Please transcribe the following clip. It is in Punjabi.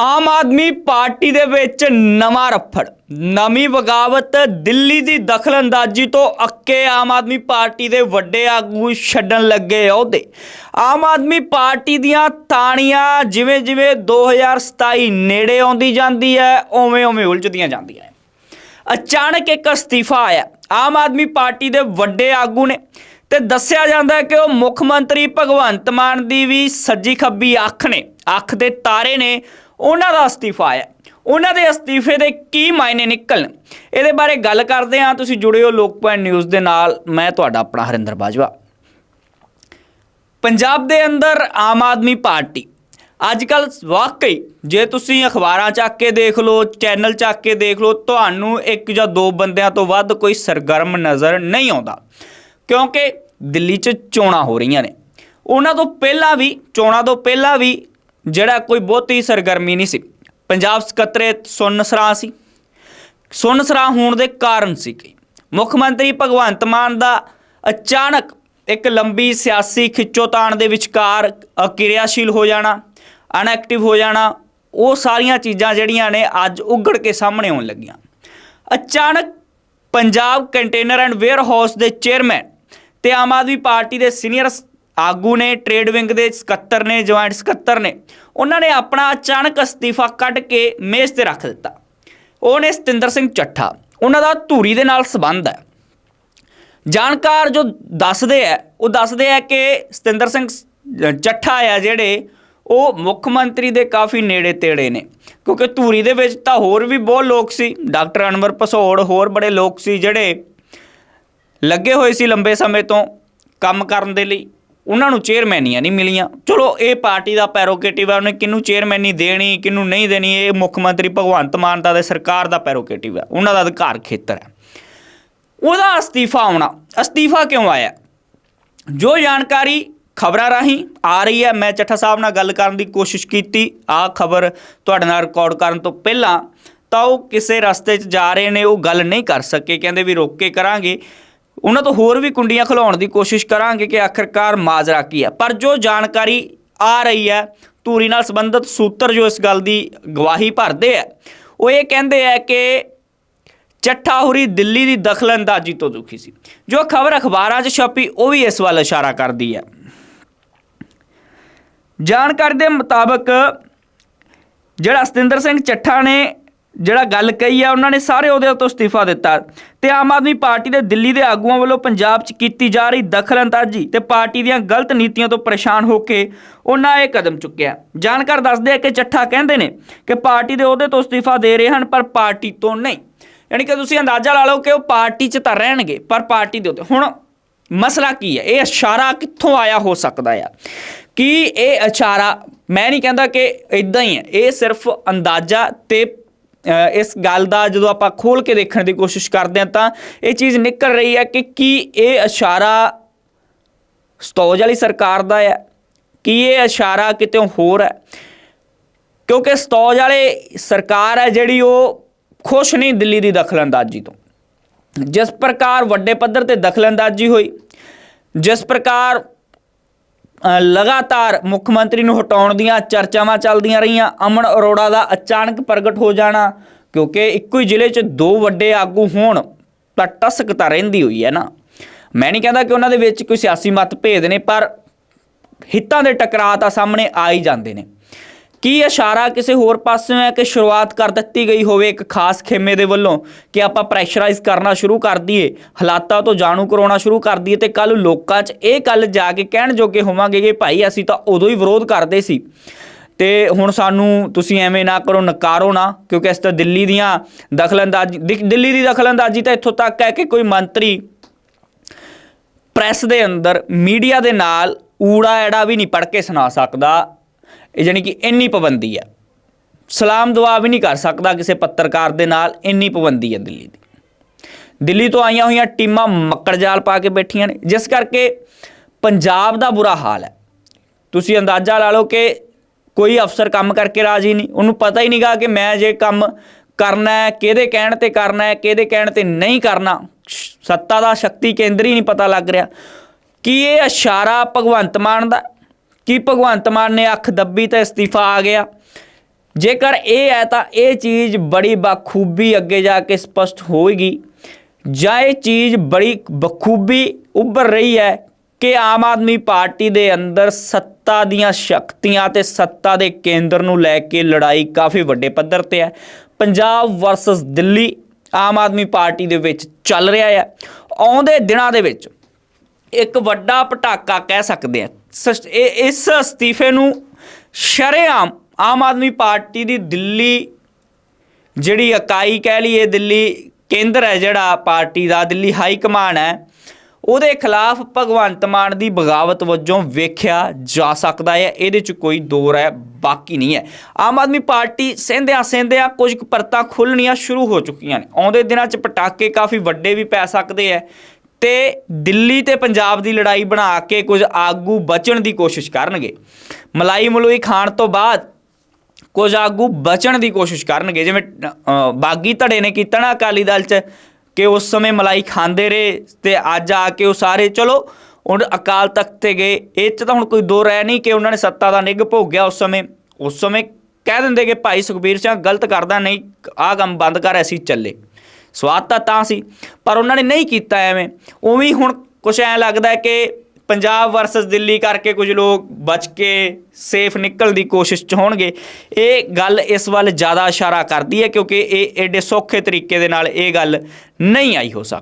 ਆਮ ਆਦਮੀ ਪਾਰਟੀ ਦੇ ਵਿੱਚ ਨਵਾਂ ਰਫੜ, ਨਵੀਂ ਬਗਾਵਤ ਦਿੱਲੀ ਦੀ ਦਖਲਅੰਦਾਜ਼ੀ ਤੋਂ ਅੱਕੇ ਆਮ ਆਦਮੀ ਪਾਰਟੀ ਦੇ ਵੱਡੇ ਆਗੂ ਛੱਡਣ ਲੱਗੇ ਅਹੁਦੇ। ਆਮ ਆਦਮੀ ਪਾਰਟੀ ਦੀਆਂ ਤਾਣੀਆਂ ਜਿਵੇਂ ਜਿਵੇਂ 2027 ਨੇੜੇ ਆਉਂਦੀ ਜਾਂਦੀ ਹੈ ਉਵੇਂ ਉਵੇਂ ਉਲਝਦੀਆਂ ਜਾਂਦੀਆਂ ਹੈ। ਅਚਾਨਕ ਇੱਕ ਅਸਤੀਫਾ ਆਇਆ, ਆਮ ਆਦਮੀ ਪਾਰਟੀ ਦੇ ਵੱਡੇ ਆਗੂ ਨੇ ਤੇ ਦੱਸਿਆ ਜਾਂਦਾ ਹੈ ਕਿ ਉਹ ਮੁੱਖ ਮੰਤਰੀ ਭਗਵੰਤ ਮਾਨ ਦੀ ਵੀ ਸੱਜੀ ਖੱਬੀ ਅੱਖ ਨੇ, ਅੱਖ ਦੇ ਤਾਰੇ ਨੇ ਉਹਨਾਂ ਦਾ ਅਸਤੀਫਾ ਆਇਆ ਉਹਨਾਂ ਦੇ ਅਸਤੀਫੇ ਦੇ ਕੀ ਮਾਇਨੇ ਨਿਕਲਣ? ਇਹਦੇ ਬਾਰੇ ਗੱਲ ਕਰਦੇ ਹਾਂ। ਤੁਸੀਂ ਜੁੜੇ ਹੋ ਲੋਕ ਪੁਆਇੰਟ ਨਿਊਜ਼ ਦੇ ਨਾਲ। ਮੈਂ ਤੁਹਾਡਾ ਆਪਣਾ ਹਰਿੰਦਰ ਬਾਜਵਾ। ਪੰਜਾਬ ਦੇ ਅੰਦਰ ਆਮ ਆਦਮੀ ਪਾਰਟੀ। ਅੱਜ ਕੱਲ ਵਾਕਈ ਜੇ ਤੁਸੀਂ ਅਖਬਾਰਾਂ ਚੱਕ ਕੇ ਦੇਖ ਲਓ, ਚੈਨਲ ਚੱਕ ਕੇ ਦੇਖ ਲਓ, ਤੁਹਾਨੂੰ ਇੱਕ ਜਾਂ ਦੋ ਬੰਦਿਆਂ ਤੋਂ ਵੱਧ ਕੋਈ ਸਰਗਰਮ ਨਜ਼ਰ ਨਹੀਂ ਆਉਂਦਾ। ਕਿਉਂਕਿ ਦਿੱਲੀ 'ਚ ਚੋਣਾਂ ਹੋ ਰਹੀਆਂ ਨੇ। ਉਹਨਾਂ ਤੋਂ ਪਹਿਲਾਂ ਵੀ, ਚੋਣਾਂ ਤੋਂ ਪਹਿਲਾਂ ਵੀ ਜਿਹੜਾ ਕੋਈ ਬਹੁਤੀ ਸਰਗਰਮੀ ਨਹੀਂ ਸੀ। ਪੰਜਾਬ ਸਕੱਤਰੇਤ ਸੁੰਨਸਰਾ ਸੀ। ਸੁੰਨਸਰਾ ਹੋਣ ਦੇ ਕਾਰਨ ਸੀ ਕਿ ਮੁੱਖ ਮੰਤਰੀ ਭਗਵੰਤ ਮਾਨ ਦਾ ਅਚਾਨਕ ਇੱਕ ਲੰਬੀ ਸਿਆਸੀ ਖਿੱਚੋਤਾਣ ਦੇ ਵਿਚਕਾਰ ਅਕਿਰਿਆਸ਼ੀਲ ਹੋ ਜਾਣਾ, ਅਨਐਕਟਿਵ ਹੋ ਜਾਣਾ, ਉਹ ਸਾਰੀਆਂ ਚੀਜ਼ਾਂ ਜਿਹੜੀਆਂ ਨੇ ਅੱਜ ਉੱਗੜ ਕੇ ਸਾਹਮਣੇ ਆਉਣ ਲੱਗੀਆਂ। ਅਚਾਨਕ Punjab container and warehouse ਦੇ ਚੇਅਰਮੈਨ ਤੇ ਆਮ ਆਦਮੀ ਪਾਰਟੀ ਦੇ ਸੀਨੀਅਰ ਆਗੂ ਨੇ ਟ੍ਰੇਡ ਵਿੰਗ ਦੇ ਸਕੱਤਰ ਨੇ, ਜੁਆਇੰਟ ਸਕੱਤਰ ਨੇ, ਉਹਨਾਂ ਨੇ ਆਪਣਾ ਅਚਾਨਕ ਅਸਤੀਫਾ ਕੱਢ ਕੇ ਮੇਜ਼ ਤੇ ਰੱਖ ਦਿੱਤਾ। ਉਹ ਨੇ ਸਤਿੰਦਰ ਸਿੰਘ ਚੱਠਾ, ਉਹਨਾਂ ਦਾ ਧੂਰੀ ਦੇ ਨਾਲ ਸੰਬੰਧ ਹੈ। ਜਾਣਕਾਰ ਜੋ ਦੱਸਦੇ ਆ ਉਹ ਦੱਸਦੇ ਆ ਕਿ ਸਤਿੰਦਰ ਸਿੰਘ ਚੱਠਾ ਆ ਜਿਹੜੇ, ਉਹ ਮੁੱਖ ਮੰਤਰੀ ਦੇ ਕਾਫੀ ਨੇੜੇ ਤੇੜੇ ਨੇ, ਕਿਉਂਕਿ ਧੂਰੀ ਦੇ ਵਿੱਚ ਤਾਂ ਹੋਰ ਵੀ ਬਹੁਤ ਲੋਕ ਸੀ। ਡਾਕਟਰ ਅਨਵਰ ਪਸੋੜ ਹੋਰ ਬੜੇ ਲੋਕ ਸੀ ਜਿਹੜੇ ਲੱਗੇ ਹੋਏ ਸੀ ਲੰਬੇ ਸਮੇਂ ਤੋਂ ਕੰਮ ਕਰਨ ਦੇ ਲਈ। ਉਹਨਾਂ ਨੂੰ ਚੇਅਰਮੈਨੀਆਂ ਨਹੀਂ ਮਿਲੀਆਂ। ਚਲੋ, ਇਹ ਪਾਰਟੀ ਦਾ ਪੈਰੋਗੇਟਿਵ ਹੈ ਉਹਨੇ ਕਿਹਨੂੰ ਚੇਅਰਮੈਨੀ ਦੇਣੀ, ਕਿਹਨੂੰ ਨਹੀਂ ਦੇਣੀ, ਇਹ ਮੁੱਖ ਮੰਤਰੀ ਭਗਵੰਤ ਮਾਨ ਦਾ ਤੇ ਸਰਕਾਰ ਦਾ ਪੈਰੋਗੇਟਿਵ ਹੈ ਉਹਨਾਂ ਦਾ ਅਧਿਕਾਰ ਖੇਤਰ ਹੈ ਉਹਦਾ ਅਸਤੀਫਾ ਆਉਣਾ, ਅਸਤੀਫਾ ਕਿਉਂ ਆਇਆ? ਜੋ ਜਾਣਕਾਰੀ ਖਬਰਾਂ ਰਾਹੀਂ ਆ ਰਹੀ ਹੈ, ਮੈਂ ਚੱਠਾ ਸਾਹਿਬ ਨਾਲ ਗੱਲ ਕਰਨ ਦੀ ਕੋਸ਼ਿਸ਼ ਕੀਤੀ, ਆ ਖਬਰ ਤੁਹਾਡੇ ਨਾਲ ਰਿਕਾਰਡ ਕਰਨ ਤੋਂ ਪਹਿਲਾਂ ਤਾਂ ਉਹ ਕਿਸੇ ਰਸਤੇ 'ਚ ਜਾ ਰਹੇ ਨੇ, ਉਹ ਗੱਲ ਨਹੀਂ ਕਰ ਸਕੇ, ਕਹਿੰਦੇ ਵੀ ਰੋਕ ਕੇ ਕਰਾਂਗੇ। ਉਹਨਾਂ ਤੋਂ ਹੋਰ ਵੀ ਕੁੰਡੀਆਂ ਖਿਲਾਉਣ ਦੀ ਕੋਸ਼ਿਸ਼ ਕਰਾਂਗੇ ਕਿ ਆਖਰਕਾਰ ਮਾਜਰਾ ਕੀ ਹੈ। ਪਰ ਜੋ ਜਾਣਕਾਰੀ ਆ ਰਹੀ ਹੈ, ਧੂਰੀ ਨਾਲ ਸੰਬੰਧਿਤ ਸੂਤਰ ਜੋ ਇਸ ਗੱਲ ਦੀ ਗਵਾਹੀ ਭਰਦੇ ਆ ਉਹ ਇਹ ਕਹਿੰਦੇ ਆ ਕਿ ਚੱਠਾ ਹੁਰੀ ਦਿੱਲੀ ਦੀ ਦਖਲਅੰਦਾਜ਼ੀ ਤੋਂ ਦੁਖੀ ਸੀ। ਜੋ ਖਬਰ ਅਖਬਾਰਾਂ 'ਚ ਛਪੀ, ਉਹ ਵੀ ਇਸ ਵੱਲ ਇਸ਼ਾਰਾ ਕਰਦੀ ਹੈ। ਜਾਣਕਾਰੀ ਦੇ ਮੁਤਾਬਕ ਜਿਹੜਾ ਸਤਿੰਦਰ ਸਿੰਘ ਚੱਠਾ ਨੇ ਜਿਹੜਾ ਗੱਲ ਕਹੀ ਹੈ ਉਹਨਾਂ ਨੇ ਸਾਰੇ ਉਹਦੇ ਤੋਂ ਅਸਤੀਫਾ ਦਿੱਤਾ। ਤੇ ਆਮ ਆਦਮੀ ਪਾਰਟੀ ਦੇ ਦਿੱਲੀ ਦੇ ਆਗੂਆਂ ਵੱਲੋਂ ਪੰਜਾਬ 'ਚ ਕੀਤੀ ਜਾ ਰਹੀ ਦਖਲਅੰਦਾਜ਼ੀ ਤੇ ਪਾਰਟੀ ਦੀਆਂ ਗਲਤ ਨੀਤੀਆਂ ਤੋਂ ਪਰੇਸ਼ਾਨ ਹੋ ਕੇ ਉਹਨਾਂ ਇਹ ਕਦਮ ਚੁੱਕਿਆ। ਜਾਣਕਾਰ ਦੱਸਦੇ ਆ ਕਿ ਚੱਠਾ ਕਹਿੰਦੇ ਨੇ ਕਿ ਪਾਰਟੀ ਦੇ ਉਹਦੇ ਤੋਂ ਅਸਤੀਫਾ ਦੇ ਰਹੇ ਹਨ, ਪਰ ਪਾਰਟੀ ਤੋਂ ਨਹੀਂ। ਯਾਨੀ ਕਿ ਤੁਸੀਂ ਅੰਦਾਜ਼ਾ ਲਾ ਲਓ ਕਿ ਉਹ ਪਾਰਟੀ 'ਚ ਤਾਂ ਰਹਿਣਗੇ, ਪਰ ਪਾਰਟੀ ਦੇ ਉੱਤੇ ਹੁਣ ਮਸਲਾ ਕੀ ਹੈ? ਇਹ ਇਸ਼ਾਰਾ ਕਿੱਥੋਂ ਆਇਆ ਹੋ ਸਕਦਾ ਆ? ਕਿ ਇਹ ਇਸ਼ਾਰਾ ਮੈਂ ਨਹੀਂ ਕਹਿੰਦਾ ਕਿ ਇਦਾਂ ਹੀ ਹੈ। ਇਹ ਸਿਰਫ ਅੰਦਾਜ਼ਾ ਤੇ ਇਸ ਗੱਲ ਦਾ ਜਦੋਂ ਆਪਾਂ ਖੋਲ ਕੇ ਦੇਖਣ ਦੀ ਕੋਸ਼ਿਸ਼ ਕਰਦੇ ਹਾਂ ਤਾਂ ਇਹ ਚੀਜ਼ ਨਿਕਲ ਰਹੀ ਹੈ ਕਿ ਕੀ ਇਹ ਇਸ਼ਾਰਾ ਸਤੌਜ ਵਾਲੀ ਸਰਕਾਰ ਦਾ ਹੈ? ਕੀ ਇਹ ਇਸ਼ਾਰਾ ਕਿਤੇ ਹੋਰ ਹੈ? ਕਿਉਂਕਿ ਸਤੌਜ ਵਾਲੇ ਸਰਕਾਰ ਹੈ ਜਿਹੜੀ ਉਹ ਖੁਸ਼ ਨਹੀਂ ਦਿੱਲੀ ਦੀ ਦਖਲਅੰਦਾਜ਼ੀ ਤੋਂ। ਜਿਸ ਪ੍ਰਕਾਰ ਵੱਡੇ ਪੱਧਰ ਤੇ ਦਖਲਅੰਦਾਜ਼ੀ ਹੋਈ, ਜਿਸ ਪ੍ਰਕਾਰ ਲਗਾਤਾਰ ਮੁੱਖ ਮੰਤਰੀ ਨੂੰ ਹਟਾਉਣ ਦੀਆਂ ਚਰਚਾਵਾਂ ਚੱਲਦੀਆਂ ਰਹੀਆਂ। ਅਮਨ ਅਰੋੜਾ ਦਾ ਅਚਾਨਕ ਪ੍ਰਗਟ ਹੋ ਜਾਣਾ, ਕਿਉਂਕਿ ਇੱਕੋ ਹੀ ਜ਼ਿਲ੍ਹੇ 'ਚ ਦੋ ਵੱਡੇ ਆਗੂ ਹੋਣ, ਤਾਂ ਟਸਕ ਤਾਂ ਰਹਿੰਦੀ ਹੋਈ ਹੈ ਨਾ। ਮੈਂ ਨਹੀਂ ਕਹਿੰਦਾ ਕਿ ਉਹਨਾਂ ਦੇ ਵਿੱਚ ਕੋਈ ਸਿਆਸੀ ਮਤਭੇਦ ਨੇ, ਪਰ ਹਿੱਤਾਂ ਦੇ ਟਕਰਾਅ ਤਾਂ ਸਾਹਮਣੇ ਆ ਹੀ ਜਾਂਦੇ ਨੇ। ਕੀ ਇਸ਼ਾਰਾ ਕਿਸੇ ਹੋਰ ਪਾਸੇ ਹੈ ਕਿ ਸ਼ੁਰੂਆਤ ਕਰ ਦਿੱਤੀ ਗਈ ਹੋਵੇ ਇੱਕ ਖਾਸ ਖੇਮੇ ਦੇ ਵੱਲੋਂ ਕਿ ਆਪਾਂ ਪ੍ਰੈਸ਼ਰਾਈਜ਼ ਕਰਨਾ ਸ਼ੁਰੂ ਕਰ ਦਈਏ, ਹਾਲਾਤਾਂ ਤੋਂ ਜਾਣੂ ਕਰਾਉਣਾ ਸ਼ੁਰੂ ਕਰ ਦਈਏ ਤੇ ਕੱਲ ਲੋਕਾਂ 'ਚ ਇਹ ਗੱਲ ਜਾ ਕੇ ਕਹਿਣ ਜੋਗੇ ਹੋਵਾਂਗੇ ਕਿ ਭਾਈ ਅਸੀਂ ਤਾਂ ਉਦੋਂ ਹੀ ਵਿਰੋਧ ਕਰਦੇ ਸੀ। ਤੇ ਹੁਣ ਸਾਨੂੰ ਤੁਸੀਂ ਐਵੇਂ ਨਾ ਕਰੋ, ਨਕਾਰੋ ਨਾ, ਕਿਉਂਕਿ ਇਸ ਤਾਂ ਦਿੱਲੀ ਦੀਆਂ ਦਖਲਅੰਦਾਜ਼ੀ ਦਿ- ਦਿੱਲੀ ਦੀ ਦਖਲਅੰਦਾਜ਼ੀ ਤਾਂ ਇੱਥੋਂ ਤੱਕ ਹੈ ਕਿ ਕੋਈ ਮੰਤਰੀ ਪ੍ਰੈਸ ਦੇ ਅੰਦਰ ਮੀਡੀਆ ਦੇ ਨਾਲ ਊੜਾ ਐੜਾ ਵੀ ਨਹੀਂ ਪੜ ਕੇ ਸੁਣਾ ਸਕਦਾ। ਇਹ ਜਾਨੀ ਕਿ ਇੰਨੀ ਪਾਬੰਦੀ ਹੈ ਸਲਾਮ ਦੁਆ ਵੀ ਨਹੀਂ ਕਰ ਸਕਦਾ ਕਿਸੇ ਪੱਤਰਕਾਰ ਦੇ ਨਾਲ, ਇੰਨੀ ਪਾਬੰਦੀ ਹੈ ਦਿੱਲੀ ਦੀ। ਦਿੱਲੀ ਤੋਂ ਆਈਆਂ ਹੋਈਆਂ ਟੀਮਾਂ ਮੱਕੜ ਜਾਲ ਪਾ ਕੇ ਬੈਠੀਆਂ ਨੇ। ਜਿਸ ਕਰਕੇ ਪੰਜਾਬ ਦਾ ਬੁਰਾ ਹਾਲ ਹੈ। ਤੁਸੀਂ ਅੰਦਾਜ਼ਾ ਲਾ ਲਓ ਕਿ ਕੋਈ ਅਫਸਰ ਕੰਮ ਕਰਕੇ ਰਾਜੀ ਨਹੀਂ। ਉਹਨੂੰ ਪਤਾ ਹੀ ਨਹੀਂਗਾ ਕਿ ਮੈਂ ਜੇ ਕੰਮ ਕਰਨਾ ਹੈ, ਕਿਹਦੇ ਕਹਿਣ ਤੇ ਕਰਨਾ ਹੈ, ਕਿਹਦੇ ਕਹਿਣ ਤੇ ਨਹੀਂ ਕਰਨਾ। ਸੱਤਾ ਦਾ ਸ਼ਕਤੀ ਕੇਂਦਰ ਹੀ ਨਹੀਂ ਪਤਾ ਲੱਗ ਰਿਹਾ। ਕੀ ਇਹ ਇਸ਼ਾਰਾ ਭਗਵੰਤ ਮਾਨ ਦਾ ਕਿ ਭਗਵੰਤ ਮਾਨ ਨੇ ਅੱਖ ਦੱਬੀ ਤਾਂ ਅਸਤੀਫਾ ਆ ਗਿਆ? ਜੇਕਰ ਇਹ ਹੈ ਤਾਂ ਇਹ ਚੀਜ਼ ਬੜੀ ਬਖੂਬੀ ਅੱਗੇ ਜਾ ਕੇ ਸਪਸ਼ਟ ਹੋਏਗੀ। ਜਾਂ ਇਹ ਚੀਜ਼ ਬੜੀ ਬਖੂਬੀ ਉੱਭਰ ਰਹੀ ਹੈ ਕਿ ਆਮ ਆਦਮੀ ਪਾਰਟੀ ਦੇ ਅੰਦਰ ਸੱਤਾ ਦੀਆਂ ਸ਼ਕਤੀਆਂ ਤੇ ਸੱਤਾ ਦੇ ਕੇਂਦਰ ਨੂੰ ਲੈ ਕੇ ਲੜਾਈ ਕਾਫੀ ਵੱਡੇ ਪੱਧਰ ਤੇ ਹੈ। ਪੰਜਾਬ ਵਰਸਸ ਦਿੱਲੀ ਆਮ ਆਦਮੀ ਪਾਰਟੀ ਦੇ ਵਿੱਚ ਚੱਲ ਰਿਹਾ ਹੈ ਆਉਂਦੇ ਦਿਨਾਂ ਦੇ ਵਿੱਚ ਇੱਕ ਵੱਡਾ ਪਟਾਕਾ ਕਹਿ ਸਕਦੇ ਆ। ਸਸ- ਇਹ- ਇਸ ਅਸਤੀਫੇ ਨੂੰ ਸ਼ਰੇਆਮ ਆਮ ਆਦਮੀ ਪਾਰਟੀ ਦੀ ਦਿੱਲੀ, ਜਿਹੜੀ ਇਕਾਈ ਕਹਿ ਲਈਏ ਦਿੱਲੀ, ਕੇਂਦਰ ਹੈ ਜਿਹੜਾ ਪਾਰਟੀ ਦਾ, ਦਿੱਲੀ ਹਾਈ ਕਮਾਨ ਹੈ, ਉਹਦੇ ਖਿਲਾਫ ਭਗਵੰਤ ਮਾਨ ਦੀ ਬਗਾਵਤ ਵਜੋਂ ਵੇਖਿਆ ਜਾ ਸਕਦਾ ਹੈ। ਇਹਦੇ 'ਚ ਕੋਈ ਦੋ ਹੈ, ਬਾਕੀ ਨਹੀਂ ਹੈ। ਆਮ ਆਦਮੀ ਪਾਰਟੀ ਸਹਿੰਦਿਆਂ ਸਹਿੰਦਿਆਂ ਕੁਝ ਕੁ ਪਰਤਾਂ ਖੁੱਲਣੀਆਂ ਸ਼ੁਰੂ ਹੋ ਚੁੱਕੀਆਂ ਨੇ। ਆਉਂਦੇ ਦਿਨਾਂ 'ਚ ਪਟਾਕੇ ਕਾਫੀ ਵੱਡੇ ਵੀ ਪੈ ਸਕਦੇ ਹੈ। ਤੇ ਦਿੱਲੀ ਤੇ ਪੰਜਾਬ ਦੀ ਲੜਾਈ ਬਣਾ ਕੇ ਕੁਝ ਆਗੂ ਬਚਣ ਦੀ ਕੋਸ਼ਿਸ਼ ਕਰਨਗੇ। ਮਲਾਈ ਮਲੂਈ ਖਾਣ ਤੋਂ ਬਾਅਦ ਕੁਝ ਆਗੂ ਬਚਣ ਦੀ ਕੋਸ਼ਿਸ਼ ਕਰਨਗੇ। ਜਿਵੇਂ ਬਾਗੀ ਧੜੇ ਨੇ ਕੀਤਾ ਨਾ ਅਕਾਲੀ ਦਲ 'ਚ ਕਿ ਉਸ ਸਮੇਂ ਮਲਾਈ ਖਾਂਦੇ ਰਹੇ ਤੇ ਅੱਜ ਆ ਕੇ ਉਹ ਸਾਰੇ, ਚਲੋ, ਹੁਣ ਅਕਾਲ ਤਖਤ ਤੇ ਗਏ। ਇਹ 'ਚ ਤਾਂ ਹੁਣ ਕੋਈ ਦੋ ਰਹਿ ਨਹੀਂ ਕਿ ਉਹਨਾਂ ਨੇ ਸੱਤਾ ਦਾ ਨਿੱਘ ਭੋਗਿਆ ਉਸ ਸਮੇਂ। ਉਸ ਸਮੇਂ ਕਹਿ ਦਿੰਦੇ ਕਿ ਭਾਈ ਸੁਖਬੀਰ ਸਿੰਘ ਗਲਤ ਕਰਦਾ, ਨਹੀਂ, ਆਹ ਕੰਮ ਬੰਦ ਕਰ ਅਸੀਂ ਚੱਲੇ। ਸਵਾਦ ਤਾਂ ਤਾਂ ਸੀ, ਪਰ ਉਹਨਾਂ ਨੇ ਨਹੀਂ ਕੀਤਾ ਐਵੇਂ। ਉਵੇਂ ਹੁਣ ਕੁਛ ਐ ਲੱਗਦਾ ਕਿ ਪੰਜਾਬ ਵਰਸਸ ਦਿੱਲੀ ਕਰਕੇ ਕੁਝ ਲੋਕ ਬਚ ਕੇ ਸੇਫ ਨਿਕਲਣ ਦੀ ਕੋਸ਼ਿਸ਼ ਚ ਹੋਣਗੇ। ਇਹ ਗੱਲ ਇਸ ਵੱਲ ਜ਼ਿਆਦਾ ਇਸ਼ਾਰਾ ਕਰਦੀ ਹੈ ਕਿਉਂਕਿ ਇਹ ਐਡੇ ਸੌਖੇ ਤਰੀਕੇ ਦੇ ਨਾਲ ਇਹ ਗੱਲ ਨਹੀਂ ਆਈ ਹੋ ਸਕਦੀ।